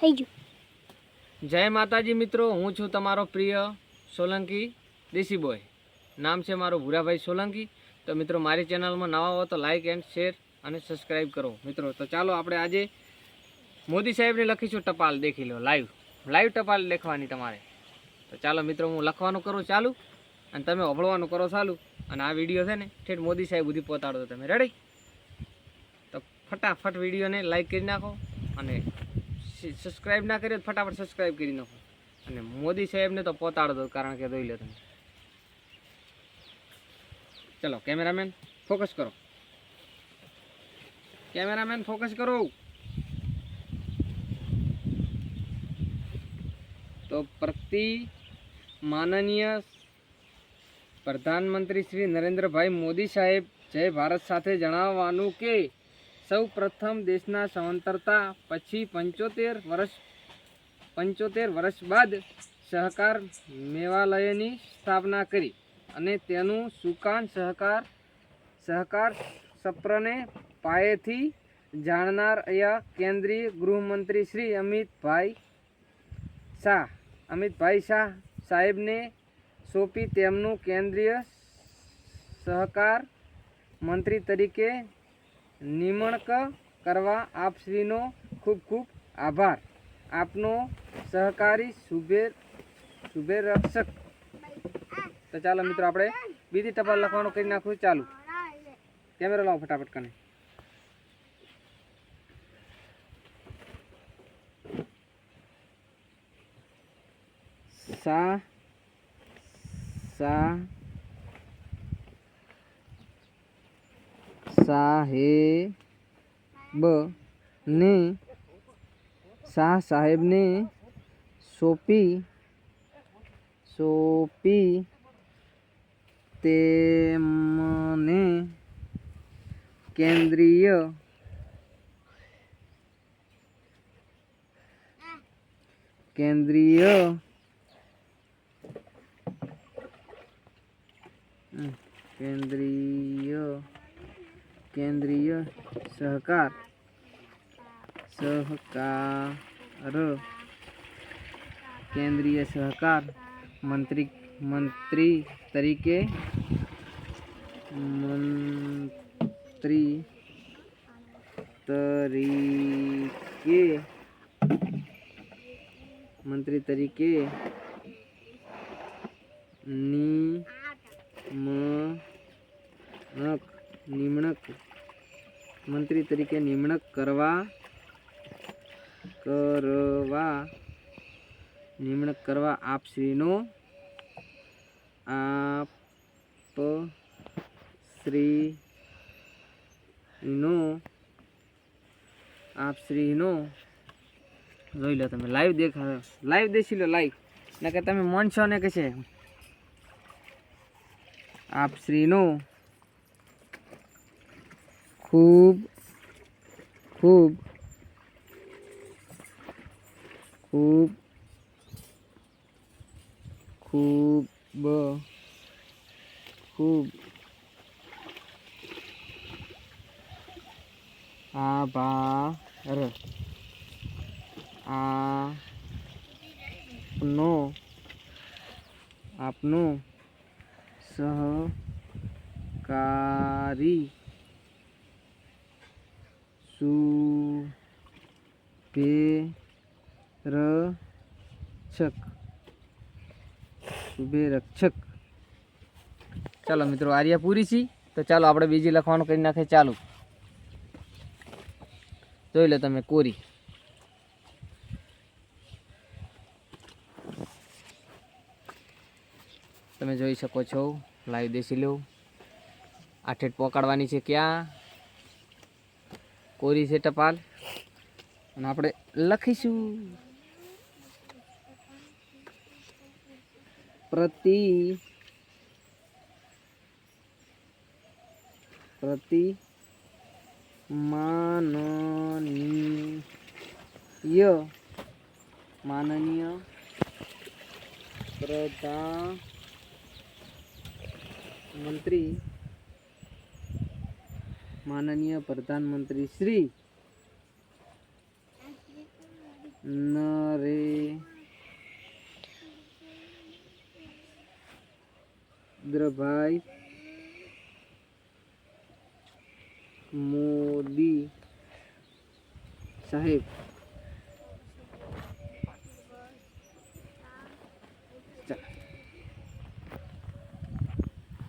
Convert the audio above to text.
થઈ ગયું જય માતાજી મિત્રો, હું છું તમારો પ્રિય સોલંકી દેશી બોય નામ છે મારું ભૂરાભાઈ સોલંકી. તો મિત્રો, મારી ચેનલમાં નવા હો તો લાઇક એન્ડ શેર અને સબસ્ક્રાઈબ કરો. મિત્રો, તો ચાલો આપણે આજે મોદી સાહેબને લખીશું ટપાલ દેખી લો લાઈવ લાઈવ ટપાલ લખવાની તમારે. તો ચાલો મિત્રો, હું લખવાનું કરું ચાલુ અને તમે હોભળવાનું કરો ચાલુ. અને આ વીડિયો છે ને, ઠેઠ મોદી સાહેબ સુધી પહોંચાડો તમે. રેડી તો ફટાફટ વિડીયોને લાઈક કરી નાખો અને સબસ્ક્રાઈબ ના કર્યો ફટાફટ સબસ્ક્રાઈબ કરી નાખો. અને મોદી સાહેબને તો પોતાડો દો કારણ કે દોઈ લે તમે. ચલો, કેમેરામેન ફોકસ કરો. કેમેરામેન ફોકસ કરો. તો પ્રતિ માનનીય પ્રધાનમંત્રી શ્રી નરેન્દ્રભાઈ મોદી સાહેબ, જય ભારત સાથે જણાવવાનું કે સૌ પ્રથમ દેશના સ્વતંત્રતા પછી પંચોતેર વર્ષ પંચોતેર વર્ષ બાદ સહકાર મેવાલયની સ્થાપના કરી અને તેનું સુકાન સહકાર સહકાર સપ્રને પાયેથી જાણનાર અહીંયા કેન્દ્રીય ગૃહમંત્રી શ્રી અમિતભાઈ શાહ અમિતભાઈ શાહ સાહેબને સોંપી તેમનું કેન્દ્રીય સહકાર મંત્રી તરીકે નિમણક કરવા આપશ્રીનો ખૂબ ખૂબ આભાર. આપનો સહકારી સુભેર શુભેરક્ષક. તો ચાલો મિત્રો આપણે બીજી ટપાલ લખવાનું કરી નાખવું ચાલુ. કેમેરા લાવો ફટાફટ કને. સા સા સાહેબ ને શાહ સાહેબને સોંપી સોંપી તેમને કેન્દ્રીય કેન્દ્રીય હમ, કેન્દ્રીય કેન્દ્રીય સહકાર સહકાર કેન્દ્રીય સહકાર મંત્રી મંત્રી તરીકે મંત્રી તરીકે મંત્રી તરીકે નિમણક નિમણક મંત્રી તરીકે નિમણૂક કરવા કરવા, નિમણક કરવા આપશ્રીનો આપ શ્રીનો આપશ્રીનો. જોઈ લો તમે લાઈવ દેખાડો લાઈવ દેખી લો લાઈવ નકર તમે મન છો ને કે છે આપશ્રીનો ખૂબ ખૂબ ખૂબ ખૂબ ખૂબ. આભાર. આપનો આપનો સહકારી શુભેરક્ષક શુભેરક્ષક ચાલો મિત્રો, આર્યા પૂરી છી. તો ચાલો આપણે બીજી લખવાનું કરી નાખે ચાલુ. જોઈ લો તમે કોરી. તમે જોઈ શકો છો લાઈવ દેશી લો આઠેઠ પકડવાની છે ક્યાં? કોરી છે ટપાલ. અને આપણે લખીશું. પ્રતિ પ્રતિ માનનીય માનનીય પ્રધાન મંત્રી માનનીય પ્રધાનમંત્રી શ્રી નરેન્દ્રભાઈ મોદી સાહેબ.